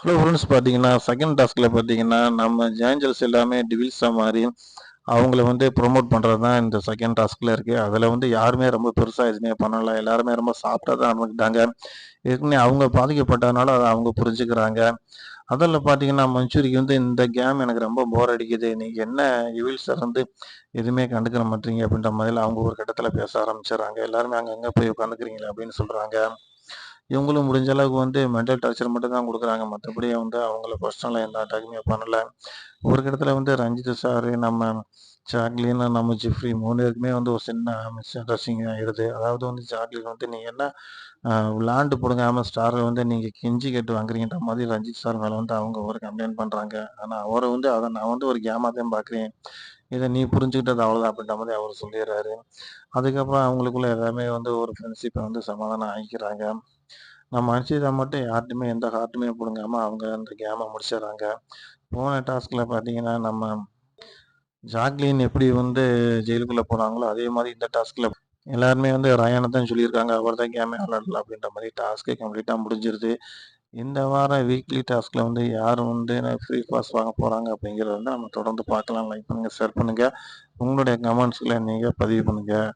Hello friends பார்த்தீங்கன்னா second டாஸ்கில் பார்த்தீங்கன்னா நம்ம ஜேஞ்சல்ஸ் எல்லாமே டிவில்ஸாக மாறி அவங்கள வந்து ப்ரொமோட் பண்ணுறது தான் இந்த செகண்ட் டாஸ்கில் இருக்குது அதில் வந்து யாருமே ரொம்ப பெருசாக எதுவுமே பண்ணலை. எல்லாருமே ரொம்ப சாப்பிட்டா தான் இருந்துக்கிட்டாங்க ஏற்கனவே அவங்க பாதிக்கப்பட்டதுனால அதை அவங்க புரிஞ்சுக்கிறாங்க. அதில் பார்த்தீங்கன்னா மஞ்சூரிக்கு வந்து இந்த கேம் எனக்கு ரொம்ப போர் அடிக்குது. நீங்கள் என்ன இவில்ஸை வந்து எதுவுமே கண்டுக்கிற மாட்டீங்க அப்படின்ற மாதிரி அவங்க ஒரு கட்டத்தில் பேச ஆரம்பிச்சிடுறாங்க. எல்லாருமே அங்கங்கே போய் உட்காந்துக்கிறீங்களா அப்படின்னு சொல்கிறாங்க இவங்களும் முடிஞ்ச அளவுக்கு வந்து மென்டல் டார்ச்சர் மட்டும் தான் கொடுக்குறாங்க. மற்றபடி வந்து அவங்கள பர்சனலாக எந்த அட்டாக்குமே பண்ணலை. ஒரு இடத்துல வந்து ரஞ்சித் சார் நம்ம ஜாக்லின்னு நம்ம ஜிஃப்ரி மூணு பேருக்குமே வந்து ஒரு சின்ன மிஸ் அண்டர்ஸ்டிங் ஆகிடுது அதாவது வந்து ஜாக்லின் வந்து நீங்கள் என்ன விளாண்டு போடுங்காமல் ஸ்டாரை வந்து நீங்கள் கெஞ்சி கேட்டு வாங்குறீங்கன்ற மாதிரி ரஞ்சித் சார் மேலே வந்து அவங்க ஒரு கம்ப்ளைண்ட் பண்ணுறாங்க ஆனால் அவரை வந்து அதை நான் வந்து ஒரு கேமாக தான் பார்க்குறேன் இதை நீ புரிஞ்சுக்கிட்டது அவ்வளோதான் அப்படின்ற மாதிரி அவர் சொல்லிடுறாரு. அதுக்கப்புறம் அவங்களுக்குள்ள எல்லாமே வந்து ஒரு ஃப்ரெண்ட்ஷிப்பை வந்து சமாதானம் ஆகிக்கிறாங்க நம்ம அன்சிதா மட்டும் யார்ட்டுமே எந்த ஹார்ட்டுமே பிடுங்காம அவங்க அந்த கேமை முடிச்சிடுறாங்க. போன டாஸ்கில் பார்த்தீங்கன்னா நம்ம ஜாக்லின் எப்படி வந்து ஜெயிலுக்குள்ளே போனாங்களோ அதே மாதிரி இந்த டாஸ்கில் எல்லாருமே வந்து ரயானை தான் சொல்லியிருக்காங்க அவர் தான் கேமே விளாடல அப்படின்ற மாதிரி டாஸ்க்கு கம்ப்ளீட்டாக முடிஞ்சிருது. இந்த வாரம் வீக்லி டாஸ்கில் வந்து யார் வந்து ஃப்ரீ பாஸ் வாங்க போகிறாங்க அப்படிங்கிறத வந்து நம்ம தொடர்ந்து பார்க்கலாம். லைக் பண்ணுங்கள் ஷேர் பண்ணுங்கள் உங்களுடைய கமெண்ட்ஸில் நீங்கள் பதிவு பண்ணுங்கள்